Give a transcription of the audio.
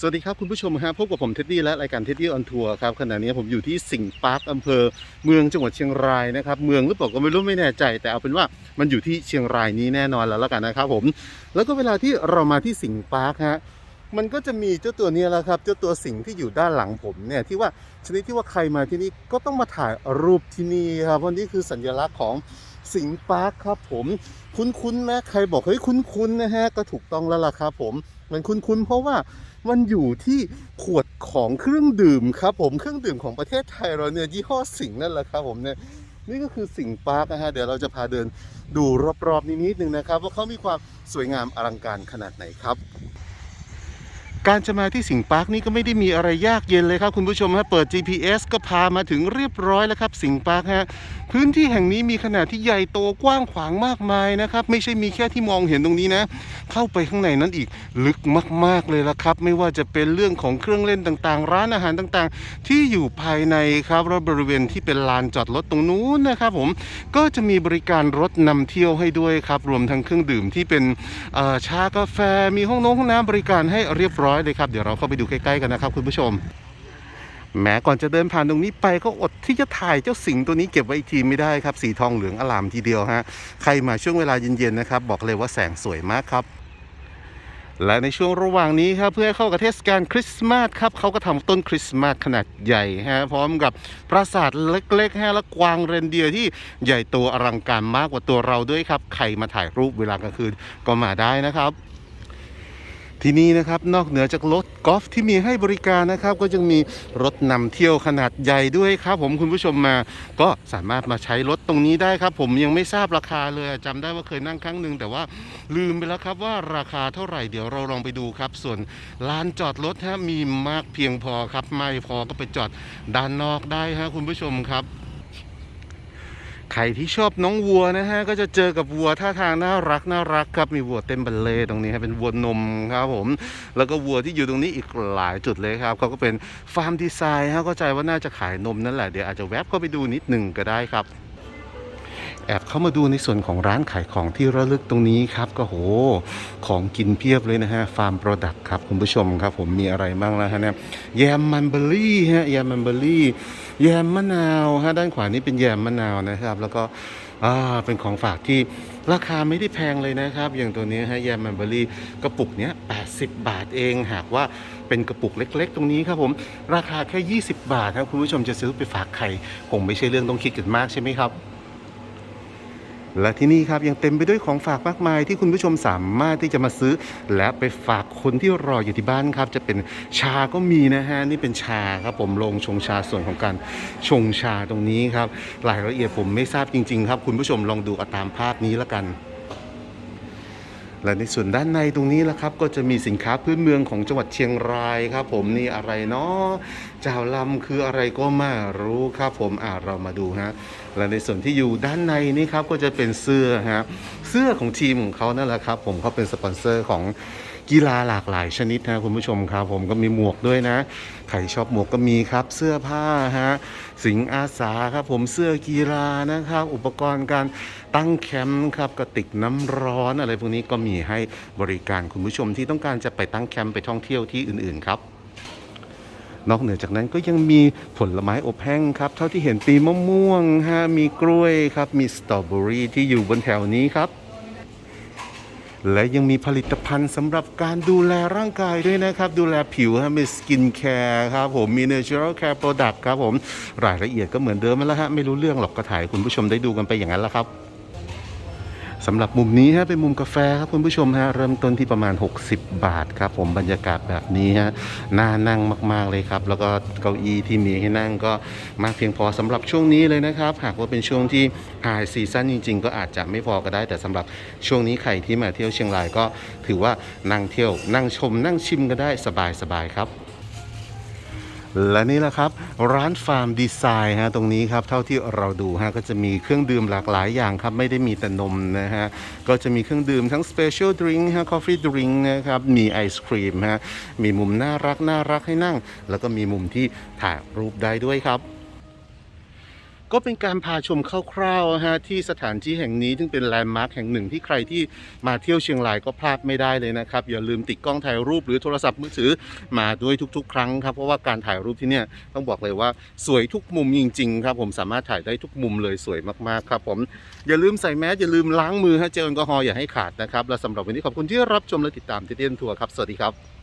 สวัสดีครับคุณผู้ชมครับพบกับผมเท็ดดี้และรายการเท็ดดี้ออนทัวร์ครับขณะนี้ผมอยู่ที่สิงห์ปาร์คอำเภอเมืองจังหวัดเชียงรายนะครับเมืองหรือเปล่าก็ไม่รู้ไม่แน่ใจ แต่เอาเป็นว่ามันอยู่ที่เชียงรายนี้แน่นอนแล้วละกันนะครับผม แล้วก็เวลาที่เรามาที่สิงห์ปาร์คฮะมันก็จะมีเจ้าตัวนี้แหละครับเจ้าตัวสิงห์ที่อยู่ด้านหลังผมเนี่ยที่ว่าชนิดที่ว่าใครมาที่นี่ก็ต้องมาถ่ายรูปที่นี่ครับเพราะนี่คือสัญลักษณ์ของ สิงห์ปาร์คครับผมคุ้นๆไหมใครบอกเฮ้ยคุ้นๆนะฮะก็ถูกต้องแล้วล่ะครับผมมันคุ้นๆเพราะว่ามันอยู่ที่ขวดของเครื่องดื่มครับผมเครื่องดื่มของประเทศไทยเราเนี่ยยี่ห้อสิงห์นั่นแหละครับผมเนี่ยนี่ก็คือสิงห์ปาร์คนะฮะเดี๋ยวเราจะพาเดินดูรอบๆนี้นิดนึงนะครับว่าเขามีความสวยงามอลังการขนาดไหนครับ การจะมาที่สิงปาร์คนี่ก็ไม่ได้มีอะไรยากเย็นเลยครับคุณผู้ชมฮะเปิด GPS ก็พามาถึงเรียบร้อยแล้วครับสิงปาร์คฮะพื้นที่แห่งนี้มีขนาดที่ใหญ่โตกว้างขวางมากมายนะครับไม่ใช่มีแค่ที่มองเห็นตรงนี้นะ เข้าไปข้างในนั้นอีกลึกมาก ๆเลยละครับ ไม่ว่าจะเป็นเรื่องของเครื่องเล่นต่างๆ ร้านอาหารต่างๆ ที่อยู่ภายในครับแล้วบริเวณที่เป็นลานจอดรถตรงนู้นนะครับผมก็จะมีบริการรถนำเที่ยวให้ด้วยครับรวมทั้งเครื่องดื่มที่เป็นชากาแฟมีห้องน้องห้องน้ำบริการให้เรียบร้อยเลยครับ เดี๋ยวเราเข้าไปดูใกล้ๆกันนะครับคุณผู้ชมแม้ก่อนจะเดินผ่านตรงนี้ไปก็อดที่จะถ่ายเจ้าสิงห์ตัวนี้เก็บไว้อีกทีไม่ได้ครับ สีทองเหลืองอลามทีเดียวฮะใครมาช่วงเวลาเย็นๆนะครับ บอกเลยว่าแสงสวยมากครับ และในช่วงระหว่างนี้ครับเพื่อให้เข้ากับเทศกาลคริสต์มาสครับเขาก็ทำต้นคริสต์มาสขนาดใหญ่ฮะพร้อมกับปราสาทเล็กๆฮะและกวางเรนเดียร์ที่ใหญ่โตอลังการมากกว่าตัวเราด้วยครับ ใครมาถ่ายรูปเวลากลางคืนก็มาได้นะครับ ที่นี่นะครับนอกเหนือจากรถกอล์ฟที่มีให้บริการนะครับ ก็ยังมีรถนำเที่ยวขนาดใหญ่ด้วยครับ ผมคุณผู้ชมมาก็สามารถมาใช้รถตรงนี้ได้ครับ ผมยังไม่ทราบราคาเลยจำได้ว่าเคยนั่งครั้งหนึ่งแต่ว่าลืมไปแล้วครับว่าราคาเท่าไหร่เดี๋ยวเราลองไปดูครับ ส่วนลานจอดรถฮะมีมากเพียงพอครับ ไม่พอก็ไปจอดด้านนอกได้ฮะคุณผู้ชมครับ ใครที่ชอบน้องวัวนะฮะก็จะเจอกับวัวท่าทางน่ารักน่ารักครับมีวัวเต็มบัลเล่ตรงนี้ครับเป็นวัวนมครับผม แล้วก็วัวที่อยู่ตรงนี้อีกหลายจุดเลยครับเขาก็เป็นฟาร์มดีไซน์ฮะเข้าใจว่าน่าจะขายนมนั่นแหละเดี๋ยวอาจจะแวบเข้าไปดูนิดหนึ่งก็ได้ครับ แอบเข้ามาดูในส่วนของร้านขายของที่ระลึกตรงนี้ครับ ก็โห ของกินเพียบเลยนะฮะ ฟาร์มโปรดักต์ครับคุณผู้ชมครับ ผมมีอะไรบ้างแล้วฮะเนี่ยแยมมันเบอรี่ฮะแยมมันเบอรี่แยมมะนาวฮะด้านขวานี้เป็นแยมมะนาวนะครับ แล้วก็อ่าเป็นของฝากที่ราคาไม่ได้แพงเลยนะครับ อย่างตัวนี้ฮะแยมมันเบอร์รี่กระปุกเนี้ย80 บาทเอง หากว่าเป็นกระปุกเล็ก ๆ ตรงนี้ครับผม ราคาแค่ 20 บาทครับคุณผู้ชมจะซื้อไปฝากใครคงไม่ใช่เรื่องต้องคิดกันมากใช่ไหมครับ และที่นี่ครับยังเต็มไปด้วยของฝากมากมายที่คุณผู้ชมสามารถที่จะมาซื้อ และไปฝากคนที่รออยู่ที่บ้านครับ จะเป็นชาก็มีนะฮะนี่เป็นชาครับผมลงชงชาส่วนของการชงชาตรงนี้ครับรายละเอียดผมไม่ทราบจริง ๆ ครับ คุณผู้ชมลองดูเอาตามภาพนี้แล้วกัน และในส่วนด้านในตรงนี้ละครับก็จะมีสินค้าพื้นเมืองของจังหวัดเชียงรายครับ ผมนี่อะไรเนาะเจ้าลำคืออะไรก็ไม่รู้ครับ ผมอ่าเรามาดูฮะและในส่วนที่อยู่ด้านในนี่ครับก็จะเป็นเสื้อฮะ สื้อของทีมของเขานั่นแหละครับ ผมเขาเป็นสปอนเซอร์ของกีฬาหลากหลายชนิดนะคุณผู้ชมครับ ผมก็มีหมวกด้วยนะใครชอบหมวกก็มีครับ เสื้อผ้าฮะสิงอาสาครับ ผมเสื้อกีฬานะครับ อุปกรณ์การตั้งแคมป์ครับกระติกน้ำร้อนอะไรพวกนี้ก็มีให้บริการคุณผู้ชมที่ต้องการจะไปตั้งแคมป์ไปท่องเที่ยวที่อื่นๆครับนอกเหนือจากนั้นก็ยังมีผลไม้อบแห้งครับ เท่าที่เห็นปีมะม่วงฮะมีกล้วยครับ มีสตรอเบอรี่ที่อยู่บนแถวนี้ครับ และยังมีผลิตภัณฑ์สำหรับการดูแลร่างกายด้วยนะครับ ดูแลผิวฮะมีสกินแคร์ครับผมมีเนเชอรัลแคร์โปรดักต์ครับผม รายละเอียดก็เหมือนเดิมแล้วฮะไม่รู้เรื่องหรอกก็ถ่ายคุณผู้ชมได้ดูกันไปอย่างนั้นแล้วครับ สำหรับมุมนี้ฮะเป็นมุมกาแฟครับคุณผู้ชมฮะเริ่มต้นที่ประมาณ 60 บาทครับ ผมบรรยากาศแบบนี้ฮะน่านั่งมาก ๆเลยครับ แล้วก็เก้าอี้ที่มีให้นั่งก็มากเพียงพอสำหรับช่วงนี้เลยนะครับ หากว่าเป็นช่วงที่ไฮซีซั่นจริง ๆ ก็อาจจะไม่พอก็ได้ แต่สำหรับช่วงนี้ใครที่มาเที่ยวเชียงรายก็ถือว่านั่งเที่ยวนั่งชมนั่งชิมก็ได้สบายๆครับ และนี่แหละครับ ร้านฟาร์มดีไซน์ฮะตรงนี้ครับเท่าที่เราดูฮะก็จะมีเครื่องดื่มหลากหลายอย่างครับ ไม่ได้มีแต่นมนะฮะ ก็จะมีเครื่องดื่มทั้งสเปเชียลดริงก์ฮะคอฟฟี่ดริงค์นะครับ มีไอศครีมฮะ มีมุมน่ารักน่ารักให้นั่ง แล้วก็มีมุมที่ถ่ายรูปได้ด้วยครับ ก็เป็นการพาชมคร่าวๆฮะที่สถานที่แห่งนี้ซึ่งเป็นแลนด์มาร์คแห่งหนึ่งที่ใครที่มาเที่ยวเชียงรายก็พลาดไม่ได้เลยนะครับ อย่าลืมติดกล้องถ่ายรูปหรือโทรศัพท์มือถือมาด้วยทุก ๆ ครั้งครับเพราะว่าการถ่ายรูปที่เนี่ยต้องบอกเลยว่าสวยทุกมุมจริงๆครับผมสามารถถ่ายได้ทุกมุมเลยสวยมากๆครับผมอย่าลืมใส่แมสอย่าลืมล้างมือฮะเจลแอลกอฮอล์อย่าให้ขาดนะครับและสำหรับวันนี้ขอบคุณที่รับชมและติดตามเที่ยวทัวร์ครับสวัสดีครับ